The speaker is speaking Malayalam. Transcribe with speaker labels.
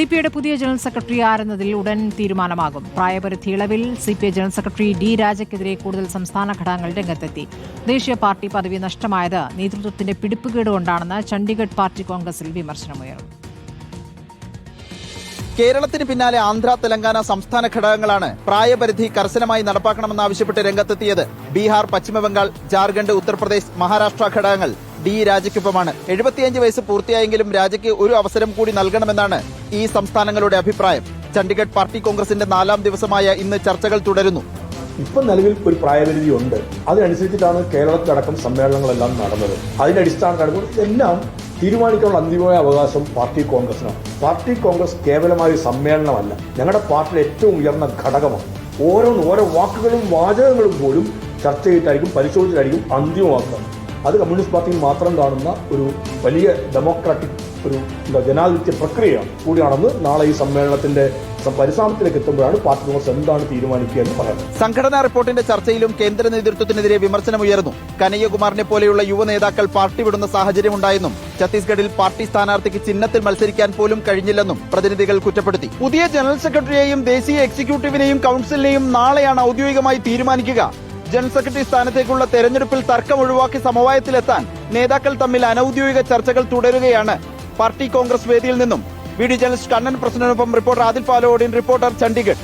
Speaker 1: സി പി ഐയുടെ പുതിയ ജനറൽ സെക്രട്ടറി ആരെന്നതിൽ ഉടൻ തീരുമാനമാകും. പ്രായപരിധി ഇളവിൽ C P I general secretary D രാജയ്ക്കെതിരെ കൂടുതൽ സംസ്ഥാന ഘടകങ്ങൾ രംഗത്തെത്തി. ദേശീയ പാർട്ടി പദവി നഷ്ടമായത് നേതൃത്വത്തിന്റെ പിടിപ്പുകേട് കൊണ്ടാണെന്ന് ചണ്ഡീഗഡ് പാർട്ടി കോൺഗ്രസിൽ വിമർശനമുയർന്നു.
Speaker 2: കേരളത്തിന് പിന്നാലെ ആന്ധ്ര തെലങ്കാന സംസ്ഥാന ഘടകങ്ങളാണ് പ്രായപരിധി കർശനമായി നടപ്പാക്കണമെന്നാവശ്യപ്പെട്ട് രംഗത്തെത്തിയത്. ബീഹാർ പശ്ചിമബംഗാൾ ജാർഖണ്ഡ് ഉത്തർപ്രദേശ് മഹാരാഷ്ട്ര ഘടകങ്ങൾ. ഡി രാജയ്ക്കൊപ്പമാണ്. എഴുപത്തിയഞ്ച് വയസ്സ് പൂർത്തിയായെങ്കിലും രാജയ്ക്ക് ഒരു അവസരം കൂടി നൽകണമെന്നാണ് ഈ സംസ്ഥാനങ്ങളുടെ അഭിപ്രായം. ചണ്ഡീഗഡ് പാർട്ടി കോൺഗ്രസിന്റെ നാലാം ദിവസമായ ഇന്ന് ചർച്ചകൾ തുടരുന്നു.
Speaker 3: ഇപ്പം നിലവിൽ ഒരു പ്രായപരിധി ഉണ്ട് അതിനനുസരിച്ചിട്ടാണ് കേരളത്തിലടക്കം സമ്മേളനങ്ങളെല്ലാം നടന്നത്. അതിന്റെ അടിസ്ഥാനത്തിൽ എല്ലാം തീരുമാനിക്കാനുള്ള അന്തിമമായ അവകാശം പാർട്ടി കോൺഗ്രസിനാണ്. പാർട്ടി കോൺഗ്രസ് കേവലമായ സമ്മേളനമല്ല. ഞങ്ങളുടെ പാർട്ടിയുടെ ഏറ്റവും ഉയർന്ന ഘടകമാണ്. ഓരോന്ന് ഓരോ വാക്കുകളും വാചകങ്ങളും പോലും ചർച്ച ചെയ്തിട്ടായിരിക്കും പരിശോധിച്ചിട്ടായിരിക്കും അന്തിമമാക്കുന്നത് അത് കമ്മ്യൂണിസ്റ്റ് പാർട്ടിയിൽ മാത്രം കാണുന്ന ഒരു വലിയ ഡെമോക്രാറ്റിക് ഒരു എന്താ ജനാധിപത്യ പ്രക്രിയ കൂടിയാണെന്ന് നാളെ ഈ സമ്മേളനത്തിന്റെ പരിസരത്തിലേക്ക് എത്തുമ്പോഴാണ് പാർട്ടി കോൺഗ്രസ് എന്താണ് തീരുമാനിക്കുക എന്ന് പറയുന്നത്.
Speaker 2: സംഘടനാ റിപ്പോർട്ടിന്റെ ചർച്ചയിലും കേന്ദ്ര നേതൃത്വത്തിനെതിരെ വിമർശനമുയർന്നു കനയ്യകുമാറിനെ പോലെയുള്ള യുവ നേതാക്കൾ പാർട്ടി വിടുന്ന സാഹചര്യം ഉണ്ടായെന്നും ഛത്തീസ്ഗഡിൽ പാർട്ടി സ്ഥാനാർത്ഥിക്ക് ചിഹ്നത്തിൽ മത്സരിക്കാൻ പോലും കഴിഞ്ഞില്ലെന്നും പ്രതിനിധികൾ കുറ്റപ്പെടുത്തി. പുതിയ ജനറൽ സെക്രട്ടറിയെയും ദേശീയ എക്സിക്യൂട്ടീവിനെയും കൌൺസിലിനെയും നാളെയാണ് ഔദ്യോഗികമായി തീരുമാനിക്കുക. ജനറൽ സെക്രട്ടറി സ്ഥാനത്തേക്കുള്ള തെരഞ്ഞെടുപ്പിൽ തർക്കം ഒഴിവാക്കി സമവായത്തിലെത്താൻ നേതാക്കൾ തമ്മിൽ അനൌദ്യോഗിക ചർച്ചകൾ തുടരുകയാണ് പാർട്ടി കോൺഗ്രസ് വേദിയിൽ നിന്നും. വി ഡി ജനറൽ കണ്ണൻ പ്രസിഡന്റിനൊപ്പം റിപ്പോർട്ടർ ആദിൽ പാലോഡിൻ റിപ്പോർട്ടർ ചണ്ഡീഗഡ്.